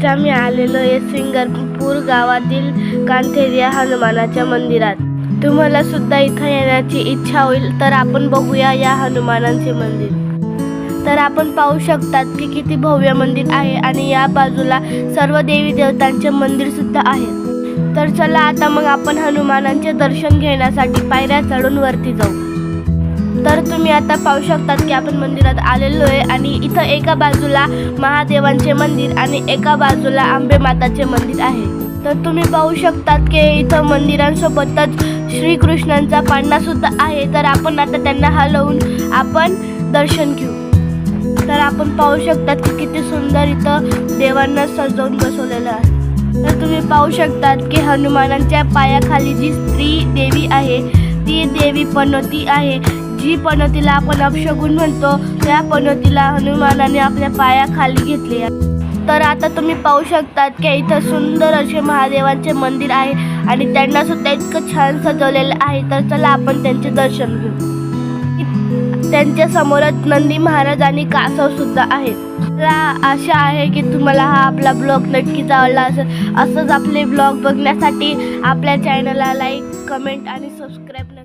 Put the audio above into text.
आज आम्ही आलेलो आहे सिंगरपूर गावातील कांथेरिया हनुमानाच्या मंदिरात. तुम्हाला सुद्धा इथं येण्याची इच्छा होईल तर आपण बघूया या हनुमानांचे मंदिर. तर आपण पाहू शकतात की किती भव्य मंदिर आहे आणि या बाजूला सर्व देवी देवतांचे मंदिर सुद्धा आहे. तर चला आता मग आपण हनुमानांचे दर्शन घेण्यासाठी पायऱ्या चढून वरती जाऊ. तुम्ही आता पाहू शकतात की आपण मंदिरात आलेलो आहे आणि इथं एका बाजूला महादेवांचे मंदिर आणि एका बाजूला आंबे माताचे मंदिर आहे. तर तुम्ही पाहू शकतात की इथं मंदिरांसोबतच श्रीकृष्णांचा पाडणा सुद्धा आहे. तर आपण आता त्यांना हलवून आपण दर्शन घेऊ. तर आपण पाहू शकतात की किती सुंदर इथं देवांना सजवून बसवलेलं आहे. तर तुम्ही पाहू शकतात की हनुमानांच्या पायाखाली जी स्त्री देवी आहे ती देवी पनोती आहे. जी पनोतीला आपण अपशगुन म्हणतो त्या पनोतीला हनुमानाने आपल्या पायाखाली घेतले. तर आता तुम्ही पाहू शकतात की इथं सुंदर असे महादेवांचे मंदिर आहे आणि त्यांना सुद्धा इतकं छान सजवलेलं आहे. तर चला आपण त्यांचे दर्शन घेऊ. त्यांच्या समोरच नंदी महाराज आणि कासव सुद्धा आहेत. मला आशा आहे की तुम्हाला हा आपला ब्लॉग नक्कीच आवडला असेल. असंच आपले ब्लॉग बघण्यासाठी आपल्या चॅनलला लाईक कमेंट आणि सबस्क्राईब